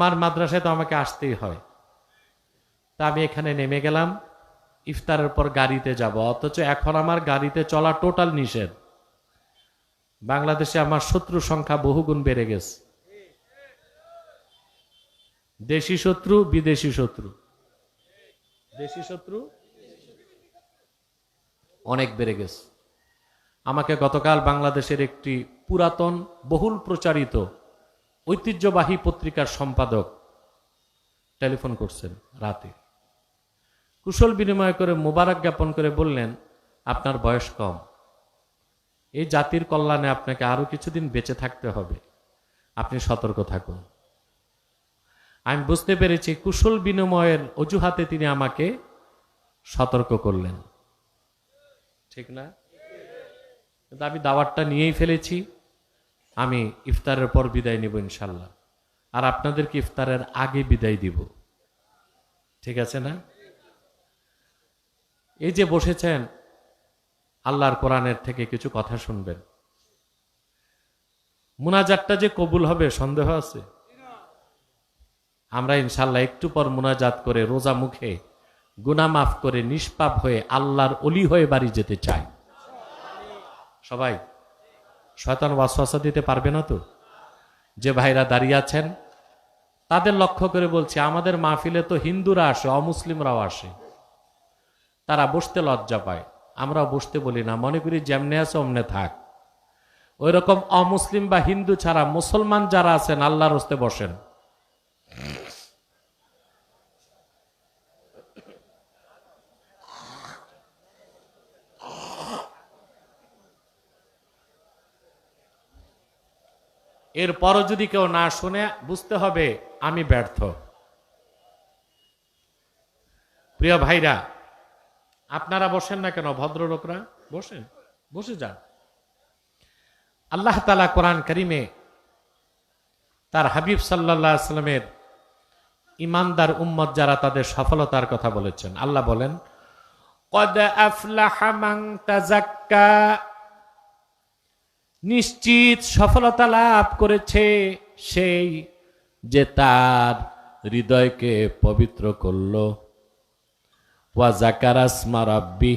আমার মাদ্রাসায় তো আমাকে আসতেই হয়। তা আমি এখানে নেমে গেলাম, ইফতারের পর গাড়িতে যাব, অথচ এখন আমার গাড়িতে চলা টোটাল নিষেধ। বাংলাদেশে আমার শত্রু সংখ্যা বহুগুণ বেড়ে গেছে। দেশি শত্রু, বিদেশি শত্রু। দেশি শত্রু, অনেক বেড়ে গেছে। আমাকে গতকাল বাংলাদেশের একটি পুরাতন, বহুল প্রচারিত ঐতিহ্যবাহী পত্রিকার সম্পাদক টেলিফোন করছেন রাতে। কুশল বিনিময় করে মোবারক জ্ঞাপন করে বললেন, আপনার বয়স কম। এই জাতির কল্যাণে আপনাকে আরও কিছুদিন বেঁচে থাকতে হবে। আপনি সতর্ক থাকুন। আমি বুঝতে পেরেছি কুশল বিনিময়ের অজুহাতে তিনি আমাকে সতর্ক করলেন। ঠিক না? কিন্তু আমি দাওয়াতটা নিয়েই ফেলেছি। আমি ইফতারের পর বিদায় নিব ইনশাল্লাহ। আর আপনাদেরকে ইফতারের আগে বিদায় দিব। ঠিক আছে না? এই যে বসেছেন, আল্লাহর কোরআনের থেকে কিছু কথা শুনবেন। মুনাজাতটা যে কবুল হবে, সন্দেহ আছে? আমরা ইনশাল্লাহ একটু পর মুনাজাত করে রোজা মুখে গুনা মাফ করে নিষ্পাপ হয়ে আল্লাহর অলি হয়ে বাড়ি যেতে চাই। সবাই শয়তান ওয়াসওয়াসা দিতে পারবে না তো? যে ভাইরা দাঁড়িয়ে আছেন, তাদের লক্ষ্য করে বলছি, আমাদের মাহফিলে তো হিন্দুরা আসে, অমুসলিমরাও আসে। তারা বসতে লজ্জা পায়। আমরা বসতে বলি না, মনে করি যেমনে আছে অমনে থাক। ওই রকম অমুসলিম বা হিন্দু ছাড়া মুসলমান যারা আছেন, আল্লাহর হস্তে বসেন। এরপরও যদি কেউ না শুনে, বুঝতে হবে আমি ব্যর্থ। প্রিয় ভাইরা, আপনারা বসেন না কেন? ভদ্রলোকরা, বসেন, বসে যান। আল্লাহ তালা কোরআন করিমে তার হাবিব সাল্লাহ আসলামের ইমানদার উম্মত যারা, তাদের সফলতার কথা বলেছেন। আল্লাহ বলেন, কদ আফলাহা নিশ্চিত সফলতা লাভ করেছে সেই যে তার হৃদয়কে পবিত্র করল। ওয়া জাকারাসমা রাব্বি,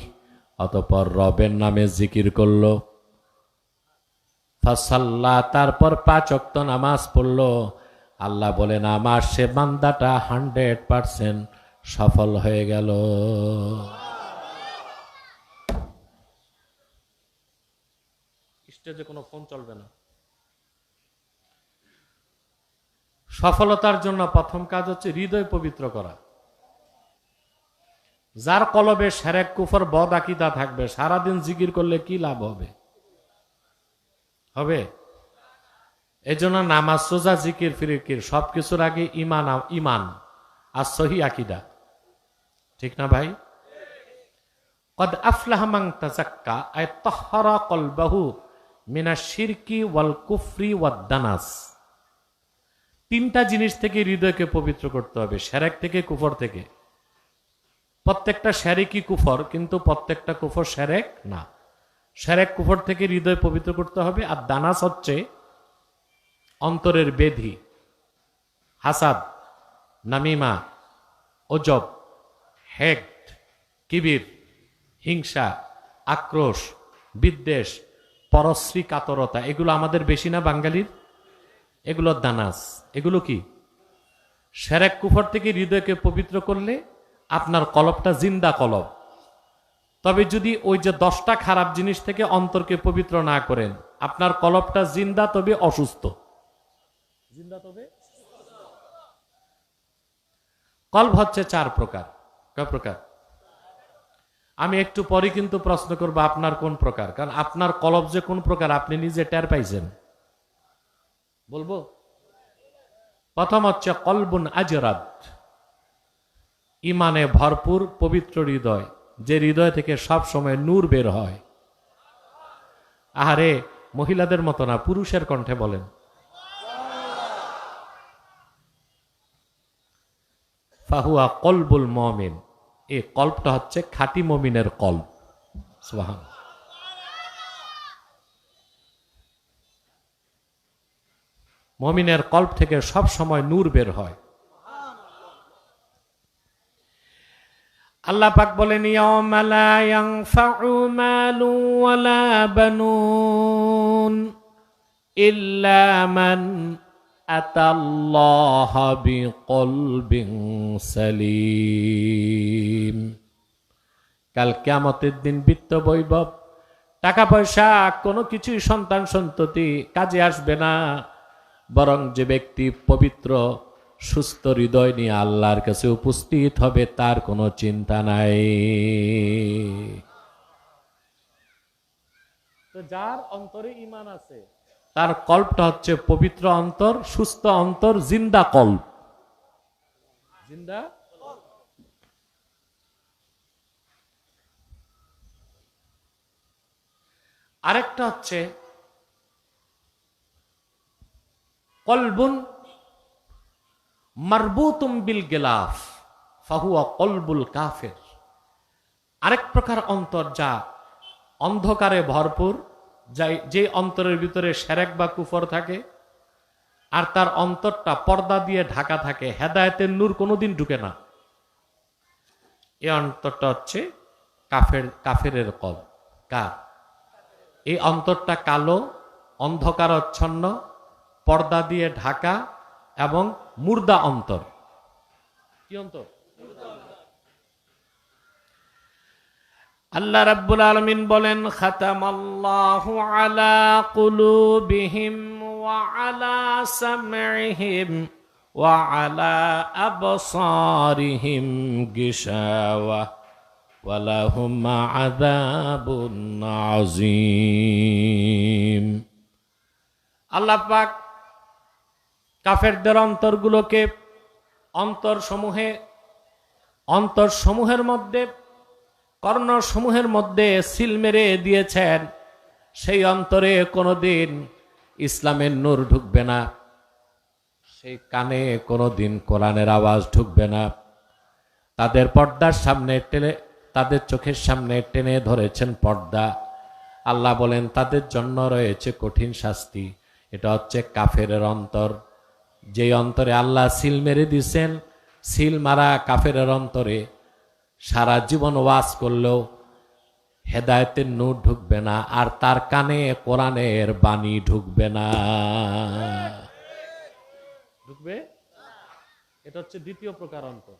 অতপর রবের নামে জিকির করল। ফাসাল্লা, তারপর পাঁচ অক্ত নামাজ পড়ল। আল্লাহ বলেন, আমার সে বান্দাটা হান্ড্রেড পার্সেন্ট সফল হয়ে গেল। স্টেজে কোনো ফোন চলবে না। সফলতার জন্য প্রথম কাজ হচ্ছে হৃদয় পবিত্র করা। যার কলবে সেরেক, কুফর, বদ, আকিদা থাকবে, সারাদিন জিকির করলে কি লাভ হবে? হবে? এই জন্য নামাজ, সোজা, জিকির, ফিরিকির, সবকিছুর আগে ইমান ইমান আর সহি আকিদা। ঠিক না ভাই? কদ আফলাহা মান তাজাক্কা, আয় তাহহারা কলবাহু মিনা শিরকি ওয়াল কুফরি ওয়াদ দানাস। তিনটা জিনিস থেকে হৃদয়কে পবিত্র করতে হবে, সেরেক থেকে, কুফর থেকে। প্রত্যেকটা শ্যারেকই কুফর, কিন্তু প্রত্যেকটা কুফর সেরেক না। সেরেক কুফর থেকে হৃদয় পবিত্র করতে হবে, আর দানাস হচ্ছে অন্তরের বেধি, হাসাদ, নামিমা অজব হেক কিবির, হিংসা, আক্রোশ, বিদ্বেষ পরশ্রী কাতরতা এগুলো আমাদের বেশি না বাঙালির? এগুলো দানাস। এগুলো কি? সেরেক কুফর থেকে হৃদয়কে পবিত্র করলে আপনার কলবটা জিন্দা কলব তবে যদি ওই যে দশটা খারাপ জিনিস থেকে অন্তরকে পবিত্র না করেন, আপনার কলবটা জিন্দা, তবে অসুস্থ। জিন্দা, তবে? কল্প হচ্ছে চার প্রকার। কয় প্রকার? আমি একটু পরে কিন্তু প্রশ্ন করব, আপনার কোন প্রকার? কারণ আপনার কলব যে কোন প্রকার, আপনি নিজে টের পাইছেন। বলব? প্রথম হচ্ছে, কলবুন আজরাত। ইমানে ভরপুর পবিত্র হৃদয়, যে হৃদয় থেকে সব সময় নূর বের হয়। আহারে, মহিলাদের মতো না, পুরুষের কণ্ঠে বলেন। ফাহুয়া কলবুল মমিন। এই কল্পটা হচ্ছে খাঁটি মমিনের কল্প। সুবহান মমিনের কল্প থেকে সব সময় নূর বের হয়। আল্লাহ পাক বলেন ইল্লা মান আতাল্লাহ বিকলবিন সালিম। কাল কিয়ামতের দিন বিত্ত বৈভব, টাকা পয়সা, কোনো কিছুই সন্তান সন্ততি কাজে আসবে না। বরং যে ব্যক্তি পবিত্র, সুস্থ হৃদয় নিয়ে আল্লাহর কাছে উপস্থিত হবে, তার কোনো চিন্তা নাই। তো যার অন্তরে ইমান আছে তার কল্পটা হচ্ছে পবিত্র অন্তর, সুস্থ অন্তর, জিন্দা কল্প। জিন্দা? আরেকটা হচ্ছে কলবুন মারবুতুম বিল গেলাফ, ফাহুয়া কলবুল কাফের। আরেক প্রকার অন্তর যা অন্ধকারে ভরপুর যাই যে অন্তরের ভিতরে সেরেক বা কুফর থাকে, আর তার অন্তরটা পর্দা দিয়ে ঢাকা থাকে, হেদায়েতের নূর কোনোদিন ঢুকে না। এই অন্তরটা হচ্ছে কাফের কাফেরের কল, কার? এই অন্তরটা কালো, অন্ধকারচ্ছন্ন, পর্দা দিয়ে ঢাকা এবং মুর্দা অন্তর। কি অন্তর? আল্লাহ রাব্বুল আলামিন বলেন, খাতামাল্লাহু আলা কুলুবিহিম ওয়া আলা সামইহিম ওয়া আলা আবসারিহিম গিশাওয়া ওয়ালাহুম আযাবুন আযীম. আল্লাহ পাক কাফেরদের অন্তরগুলোকে অন্তরসমূহে, অন্তরসমূহের মধ্যে কর্ণ সমূহের মধ্যে সিল মেরে দিয়েছেন, সেই অন্তরে কোনোদিন ইসলামের নূর ঢুকবে না, সেই কানে কোনোদিন কোরআনের আওয়াজ ঢুকবে না। তাদের পর্দার সামনে টেনে, তাদের চোখের সামনে টেনে ধরেছেন পর্দা। আল্লাহ বলেন, তাদের জন্য রয়েছে কঠিন শাস্তি, এটা হচ্ছে কাফেরের অন্তর। যেই অন্তরে আল্লাহ সিল মেরে দিছেন সিল মারা কাফের অন্তরে সারা জীবন ওয়াজ করলেও হেদায়তের নূর ঢুকবে না, আর তার কানে কোরআনের বাণী ঢুকবে না। ঢুকবে? এটা হচ্ছে দ্বিতীয় প্রকার অন্তর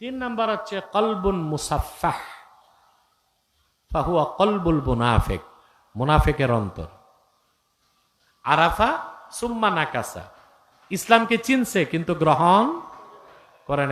তিন নাম্বার হচ্ছে কলবুন মুসাফাহ ফাহুয়া কলবুল মুনাফেক, মুনাফেকের অন্তর। আরাফা সুম্মা নাকাসা। ইসলামকে চিনছে, কিন্তু গ্রহণ করে